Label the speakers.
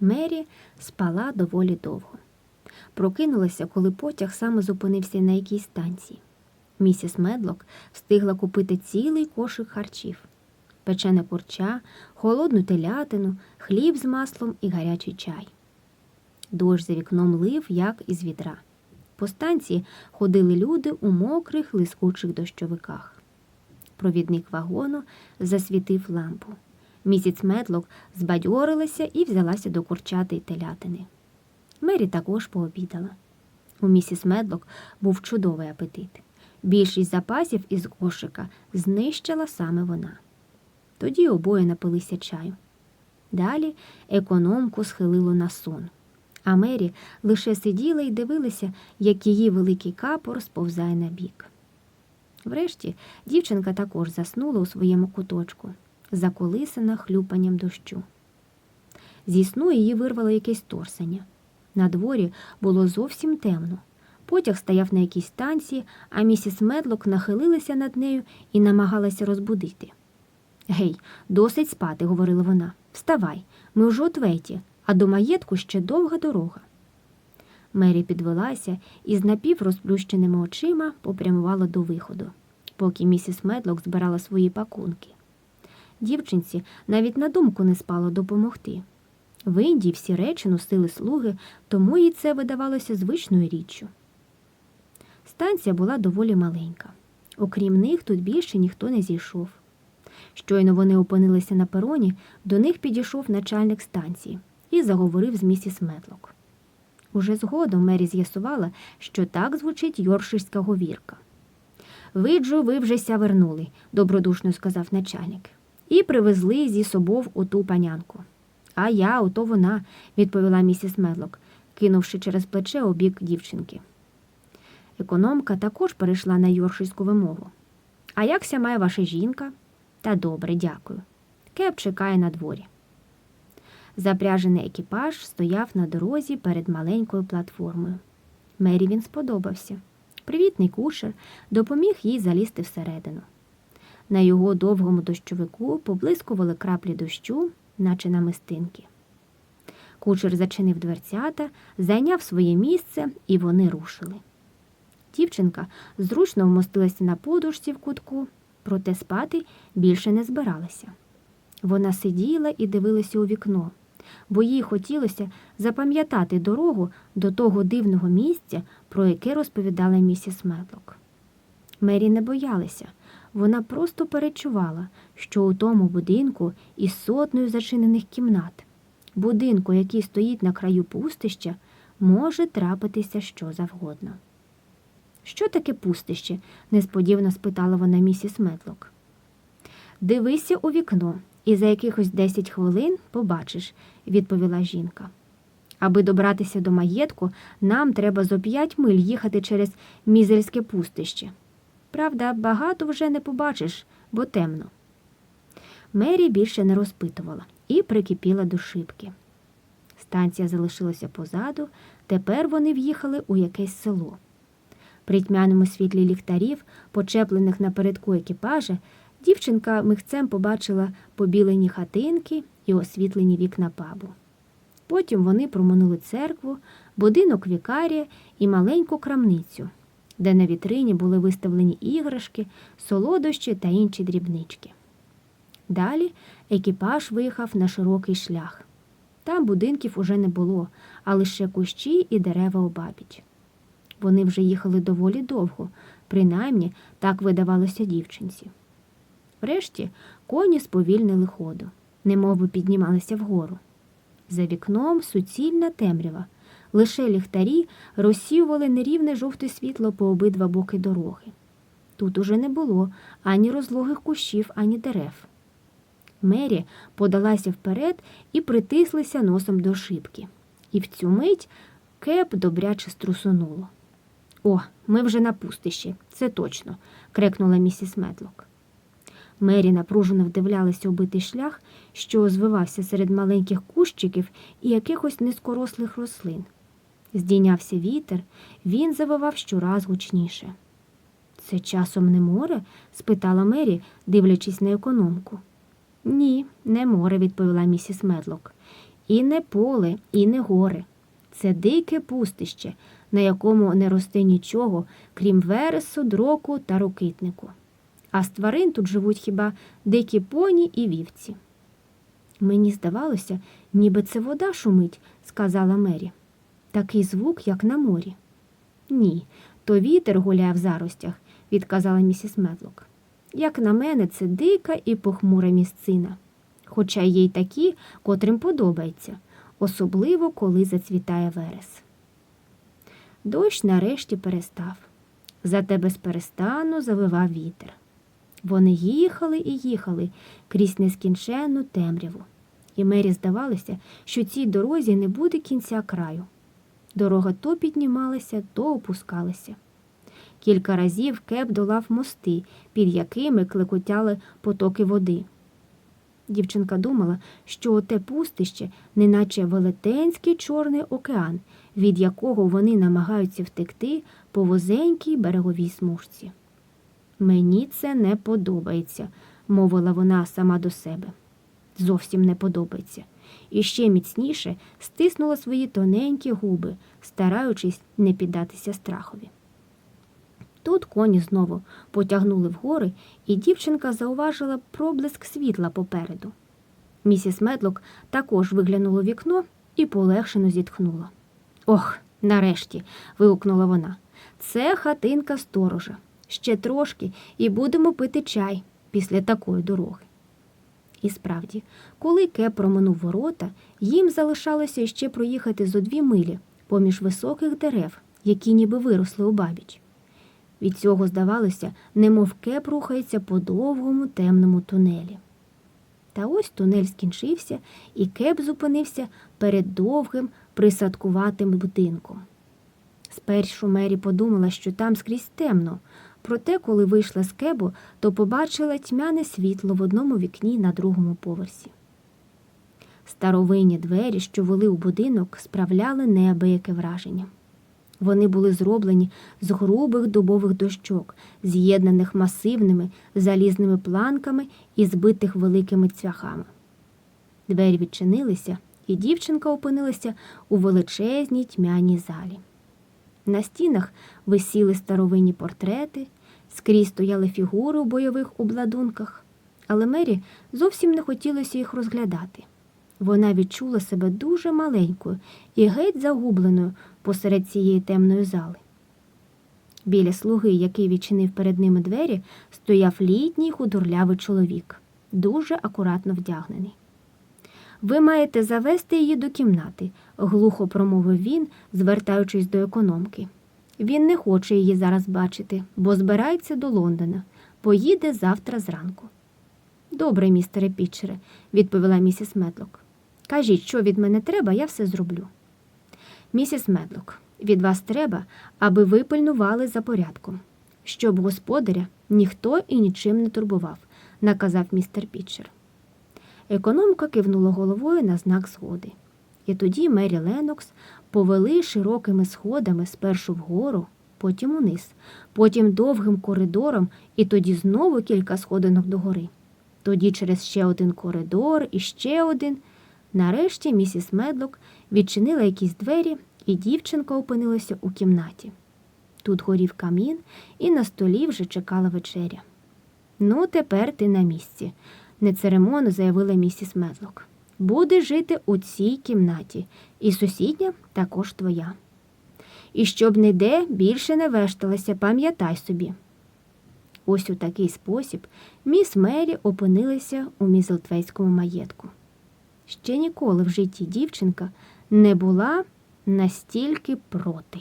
Speaker 1: Мері спала доволі довго. Прокинулася, коли потяг саме зупинився на якійсь станції. Місіс Медлок встигла купити цілий кошик харчів, печене курча, холодну телятину, хліб з маслом і гарячий чай. Дощ за вікном лив, як із відра. По станції ходили люди у мокрих лискучих дощовиках. Провідник вагону засвітив лампу. Місіс Медлок збадьорилася і взялася до курчати й телятини. Мері також пообідала. У місіс Медлок був чудовий апетит. Більшість запасів із кошика знищила саме вона. Тоді обоє напилися чаю. Далі економку схилило на сон, а Мері лише сиділа і дивилася, як її великий капор сповзає на бік. Врешті дівчинка також заснула у своєму куточку, заколисана хлюпанням дощу. Зі сну її вирвало якесь торсання. На дворі було зовсім темно. Потяг стояв на якійсь станції, а місіс Медлок нахилилася над нею і намагалася розбудити. Гей, досить спати, говорила вона. Вставай, ми вже у Тветі, а до маєтку ще довга дорога. Мері підвелася і з напіврозплющеними очима попрямувала до виходу, поки місіс Медлок збирала свої пакунки. Дівчинці навіть на думку не спало допомогти. В Індії всі речі носили слуги, тому їй це видавалося звичною річчю. Станція була доволі маленька. Окрім них, тут більше ніхто не зійшов. Щойно вони опинилися на пероні, до них підійшов начальник станції і заговорив з місіс Медлок. Уже згодом Мері з'ясувала, що так звучить йорширська говірка. Виджу, ви вже ся вернули, добродушно сказав начальник, і привезли зі собою оту панянку. А я, ото вона, відповіла місіс Медлок, кинувши через плече обік дівчинки. Економка також перейшла на йорширську вимогу. А якся має ваша жінка? Та добре, дякую. Кеп чекає на дворі. Запряжений екіпаж стояв на дорозі перед маленькою платформою. Мері він сподобався. Привітний кушер допоміг їй залізти всередину. На його довгому дощовику поблискували краплі дощу, наче намистинки. Кучер зачинив дверцята, зайняв своє місце, і вони рушили. Дівчинка зручно вмостилася на подушці в кутку, проте спати більше не збиралася. Вона сиділа і дивилася у вікно, бо їй хотілося запам'ятати дорогу до того дивного місця, про яке розповідала місіс Медлок. Мері не боялася, вона просто перечувала, що у тому будинку із сотнею зачинених кімнат, будинку, який стоїть на краю пустища, може трапитися що завгодно. Що таке пустище? несподівано спитала вона місіс Медлок. Дивися у вікно, і за якихось десять хвилин побачиш, відповіла жінка. Аби добратися до маєтку, нам треба зо п'ять миль їхати через мізельське пустище. Правда, багато вже не побачиш, бо темно. Мері більше не розпитувала і прикипіла до шибки. Станція залишилася позаду, тепер вони в'їхали у якесь село. При тьмяному світлі ліхтарів, почеплених напередку екіпажа, дівчинка михцем побачила побілені хатинки і освітлені вікна пабу. Потім вони проминули церкву, будинок вікарія і маленьку крамницю, де на вітрині були виставлені іграшки, солодощі та інші дрібнички. Далі екіпаж виїхав на широкий шлях. Там будинків уже не було, а лише кущі і дерева обабіч. Вони вже їхали доволі довго, принаймні так видавалося дівчинці. Врешті коні сповільнили ходу, немов би піднімалися вгору. За вікном суцільна темрява, лише ліхтарі розсіювали нерівне жовте світло по обидва боки дороги. Тут уже не було ані розлогих кущів, ані дерев. Мері подалася вперед і притислася носом до шибки. І в цю мить кеп добряче струсунуло. О, ми вже на пустищі, це точно, крикнула місіс Медлок. Мері напружено вдивлялася у шлях, що звивався серед маленьких кущиків і якихось низькорослих рослин. Здійнявся вітер, він завивав щораз гучніше. Це часом не море? спитала Мері, дивлячись на економку. Ні, не море, відповіла місіс Медлок. і не поле, і не гори. Це дике пустище, на якому не росте нічого, крім вересу, дроку та рокитнику. А з тварин тут живуть хіба дикі поні і вівці. Мені здавалося, ніби це вода шумить, сказала Мері. Такий звук, як на морі. Ні, то вітер гуляє в заростях, відказала місіс Медлок. Як на мене, це дика і похмура місцина, хоча є й такі, котрим подобається, особливо коли зацвітає верес. Дощ нарешті перестав. Зате безперестанно завивав вітер. Вони їхали і їхали крізь нескінченну темряву, і Мері здавалося, що цій дорозі не буде кінця краю. Дорога то піднімалася, то опускалася. Кілька разів кеп долав мости, під якими клекотяли потоки води. Дівчинка думала, що те пустище, неначе велетенський чорний океан, від якого вони намагаються втекти по возенькій береговій смужці. Мені це не подобається, мовила вона сама до себе. Зовсім не подобається. І ще міцніше стиснула свої тоненькі губи, стараючись не піддатися страхові. Тут коні знову потягнули вгори, і дівчинка зауважила проблиск світла попереду. Місіс Медлок також виглянула вікно і полегшено зітхнула. Ох, нарешті. вигукнула вона. Це хатинка сторожа. Ще трошки і будемо пити чай після такої дороги. І справді, коли Кеп проминув ворота, їм залишалося ще проїхати зо дві милі поміж високих дерев, які ніби виросли у бабіч. Від цього, здавалося, немов кеп рухається по довгому темному тунелі. Та ось тунель скінчився, і кеп зупинився перед довгим присадкуватим будинком. Спершу Мері подумала, що там скрізь темно, проте, коли вийшла з кебу, то побачила тьмяне світло в одному вікні на другому поверсі. Старовинні двері, що вели у будинок, справляли неабияке враження. Вони були зроблені з грубих дубових дощок, з'єднаних масивними залізними планками і збитих великими цвяхами. Двері відчинилися, і дівчинка опинилася у величезній тьмяній залі. На стінах висіли старовинні портрети, скрізь стояли фігури у бойових обладунках, але Мері зовсім не хотілося їх розглядати. Вона відчула себе дуже маленькою і геть загубленою посеред цієї темної зали. Біля слуги, який відчинив перед ними двері, стояв літній худорлявий чоловік, дуже акуратно вдягнений. Ви маєте завести її до кімнати, глухо промовив він, звертаючись до економки. Він не хоче її зараз бачити, бо збирається до Лондона, поїде завтра зранку. Добре, містере Пітчере, відповіла місіс Медлок. Кажіть, що від мене треба, я все зроблю. Місіс Медлок, від вас треба, аби ви пильнували за порядком, щоб господаря ніхто і нічим не турбував, наказав містер Пітчер. Економка кивнула головою на знак згоди. І тоді Мері Ленокс повели широкими сходами спершу вгору, потім униз, потім довгим коридором, і тоді знову кілька сходинок догори. Тоді через ще один коридор і ще один. Нарешті місіс Медлок відчинила якісь двері, і дівчинка опинилася у кімнаті. Тут горів камін, і на столі вже чекала вечеря. Ну, тепер ти на місці, нецеремонно заявила місіс Медлок. Будеш жити у цій кімнаті, і сусідня також твоя. І щоб ніде більше не вешталася, пам'ятай собі. Ось у такий спосіб міс Мері опинилася у Мізелтвейському маєтку. Ще ніколи в житті дівчинка не була настільки проти.